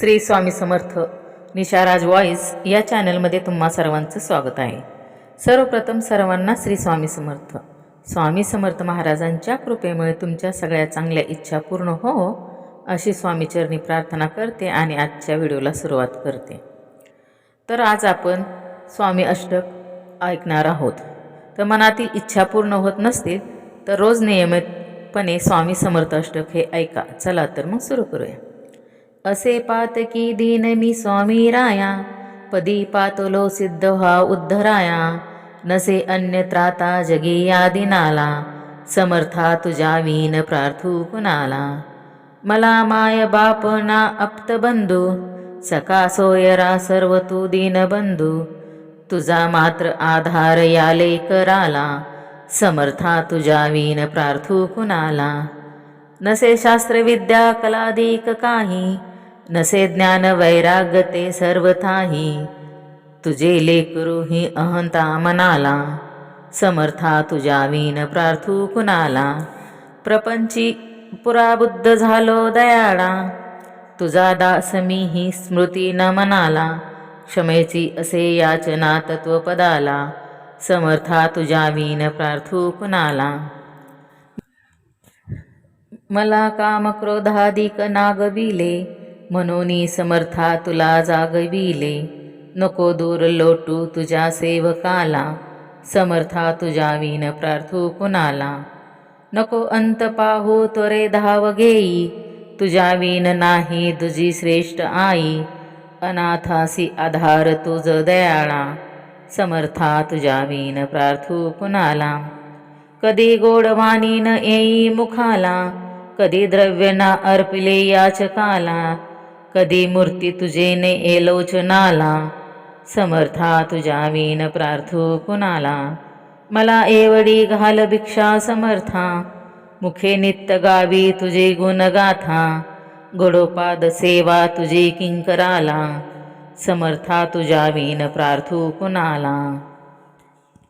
Shri Swami Samarth निशाराज voice या चॅनलमध्ये तुम्हा सर्वांचं स्वागत आहे. सर्वप्रथम सर्वांना श्री स्वामी समर्थ. स्वामी समर्थ महाराजांच्या कृपेमुळे तुमच्या सगळ्या चांगल्या इच्छा पूर्ण हो अशी स्वामीचरणी प्रार्थना करते आणि आजच्या व्हिडिओला सुरुवात करते. तर आज आपण स्वामी अष्टक ऐकणार आहोत. तर मनातील इच्छा पूर्ण होत नसतील तर रोज नियमितपणे स्वामी समर्थ अष्टक हे ऐका. चला तर मग सुरू करूया. असे पातकी दीन मी स्वामी राया पदी पातलो सिद्ध हा उद्धराया. नसे अन्य त्राता जगी या दिनाला समर्था तुझ्या वीन प्रार्थू कुणाला. मला माय बाप ना अप्त बंधू सका सोयरा सर्व तू दीनबंधू तुझा मात्र आधार याले कराला समर्था तुझ्या वीन प्रार्थू कुणाला. नसे शास्त्रविद्या कलादिक काही नसे ज्ञान वैराग्यते सर्वथाही तुझे लेकरू ही अहंता मनाला. समर्था तुझ्या वीन प्रार्थू कुणाला. प्रपंची पुराबुद्ध झालो दयाळा. तुझा दास मी ही स्मृती न मनाला. क्षमेची असे याचना तत्वपदाला समर्था तुझ्या वीन प्रार्थू कुणाला. मला काम क्रोधाधिक नागविले. मनोनी समर्था तुला जागविले. नको दूर लोटू तुझ्या सेवकाला. समर्था तुझ्या विन प्रार्थू कुणाला नको अंत पाहू त्वरे धाव घेई. तुझ्या विन नाही तुझी श्रेष्ठ आई. अनाथासी आधार तुझ दयाळा. समर्था तुझ्या विन प्रार्थू कुणाला कधी गोडवाणी न येई मुखाला. कधी द्रव्य ना अर्पिले याचकाला. कधी मूर्ती तुझे ने एलोचनाला समर्था तुझ्या मीन प्रार्थू कुणाला? मला एवढी घाल भिक्षा समर्था मुखे नित्य गावी तुझे गुणगाथा गोडोपाद सेवा तुझे किंकराला समर्था तुझ्या वीन प्रार्थू कुणाला?